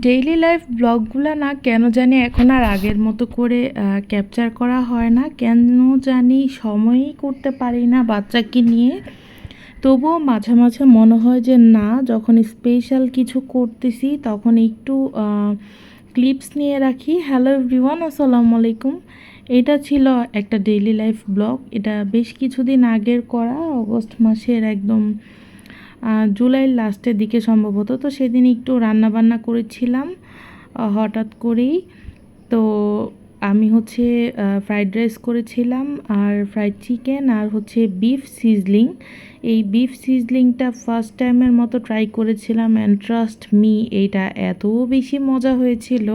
Daily life ব্লগগুলো না কেন জানি এখন আর আগের মতো করে ক্যাপচার করা হয় না। কেন জানি সময়ই করতে পারি না বাচ্চাকে নিয়ে। তবুও মাঝে মাঝে মনে হয় যে না, যখন স্পেশাল কিছু করতেছি তখন একটু ক্লিপস নিয়ে রাখি। হ্যালো এভরিওয়ান আসসালামু আলাইকুম। এটা ছিল একটা ডেইলি লাইফ ব্লগ। এটা বেশ কিছুদিন আগের করা, অগস্ট মাসের একদম জুলাইয়ের লাস্টের দিকে সম্ভবত। তো সেদিন একটু রান্না বান্না করেছিলাম হঠাৎ করেই। তো আমি হচ্ছে ফ্রাইড রাইস করেছিলাম আর ফ্রাইড চিকেন আর হচ্ছে বিফ সিজলিং। এই বিফ সিজলিংটা ফার্স্ট টাইমের মতো ট্রাই করেছিলাম অ্যান্ড ট্রাস্ট মি এইটা এত বেশি মজা হয়েছিল।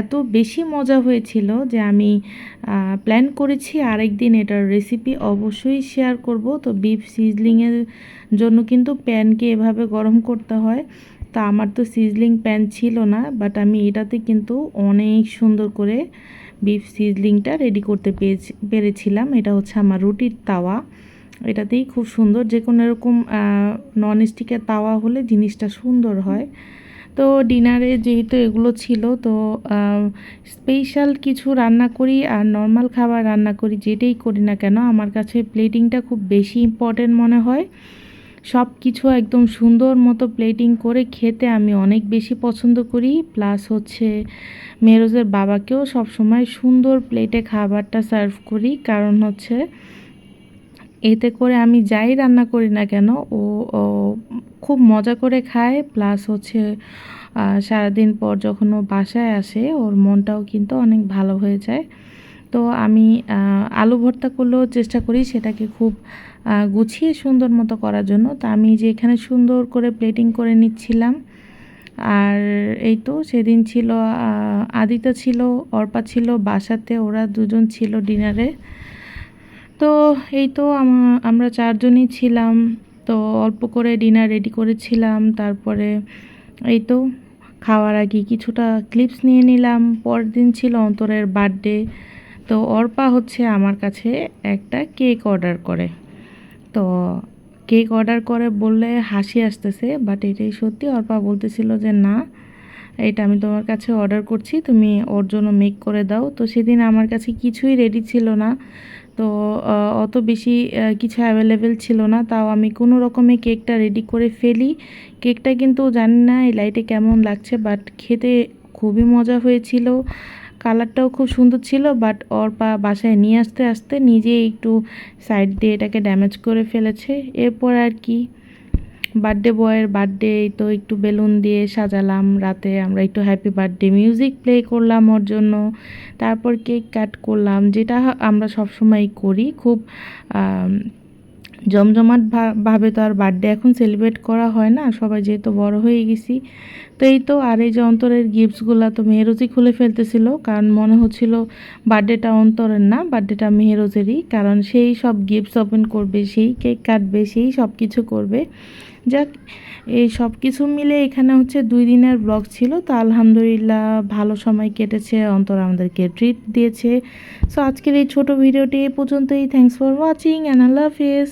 এত বেশি মজা হয়েছিল যে আমি প্ল্যান করেছি আরেকদিন এটার রেসিপি অবশ্যই শেয়ার করব। তো বিফ সিজলিংয়ের জন্য কিন্তু প্যানকে এভাবে গরম করতে হয়। তা আমার তো সিজলিং প্যান ছিল না বাট আমি এটাতে কিন্তু অনেক সুন্দর করে বিফ সিজলিংটা রেডি করতে পেরেছি পেরেছিলাম। এটা হচ্ছে আমার রুটির তাওয়া। এটাতেই খুব সুন্দর যে কোনো এরকম নন স্টিকের তাওয়া হলে জিনিসটা সুন্দর হয়। তো ডিনারে যেহেতু এগুলো ছিল, তো স্পেশাল কিছু রান্না করি আর নর্মাল খাবার রান্না করি, যেটাই করি না কেন, আমার কাছে প্লেটিংটা খুব বেশি ইম্পর্টেন্ট মনে হয়। সব কিছু একদম সুন্দর মতো প্লেটিং করে খেতে আমি অনেক বেশি পছন্দ করি প্লাস হচ্ছে মেরোজের বাবাকেও সবসময় সুন্দর প্লেটে খাবারটা সার্ভ করি, কারণ হচ্ছে এতে করে আমি যাই রান্না করি না কেন, ও খুব মজা করে খায়, প্লাস হচ্ছে সারাদিন পর যখন ও বাসায় আসে, ওর মনটাও কিন্তু অনেক ভালো হয়ে যায়। তো আমি আলু ভর্তা করলেও চেষ্টা করি সেটাকে খুব গুছিয়ে সুন্দর মতো করার জন্য। তো আমি যে এখানে সুন্দর করে প্লেটিং করে নিচ্ছিলাম, আর এই তো সেদিন ছিল আদিতা ছিল, অর্পা ছিল, বাসাতে ওরা দুজন ছিল ডিনারে তো এই তো আমরা চারজনই ছিলাম। তো অল্প করে ডিনার রেডি করেছিলাম। তারপরে এই তো খাওয়ার আগে কিছুটা ক্লিপস নিয়ে নিলাম। পরের দিন ছিল অন্তরের বার্থডে তো অর্পা হচ্ছে আমার কাছে একটা কেক অর্ডার করে। তো কেক অর্ডার করে বললে হাসি আসতেছে বাট এটাই সত্যি। অর্পা বলতেছিল যে, না, এটা আমি তোমার কাছে অর্ডার করছি। তুমি ওর জন্য মেক করে দাও। তো সেদিন আমার কাছে কিছুই রেডি ছিল না। তো অত বেশি কিছু অ্যাভেলেবেল ছিল না। তাও আমি কোনো রকমে কেকটা রেডি করে ফেলি। কেকটা কিন্তু জানি না এই লাইটে কেমন লাগছে বাট খেতে খুবই মজা হয়েছিল। কালারটাও খুব সুন্দর ছিল বাট ওর পা বাসায় নিয়ে আসতে আসতে নিজেই একটু সাইড দিয়ে এটাকে ড্যামেজ করে ফেলেছে। এরপর আর কি। বার্থডে বয়ের বার্থডে তো একটু বেলুন দিয়ে সাজালাম রাতে। আমরা একটু হ্যাপি বার্থডে মিউজিক প্লে করলাম ওর জন্য। তারপর কেক কাট করলাম। যেটা আমরা সবসময় করি, খুব জমজমাট ভাবে তো আর বার্থডে এখন সেলিব্রেট করা হয় না। সবাই যেহেতু বড় হয়ে গেছি। তো এই তো আর এই যে অন্তরের গিফটসগুলো তো মেহেরোজই খুলে ফেলতেছিল। কারণ মনে হচ্ছিল বার্থডেটা অন্তরের না বার্থডেটা মেহেরোজেরই কারণ সেই সব গিফটস ওপেন করবে, সেই কেক কাটবে, সেই সব কিছু করবে। যাক, এই সব কিছু মিলে এখানে হচ্ছে দুই দিনের ব্লগ ছিল। তো আলহামদুলিল্লাহ ভালো সময় কেটেছে, অন্তর আমাদেরকে ট্রিট দিয়েছে। সো আজকের এই ছোট ভিডিওটি এ পর্যন্তই। থ্যাংকস ফর ওয়াচিং অ্যান্ড আল্লাহ হাফিজ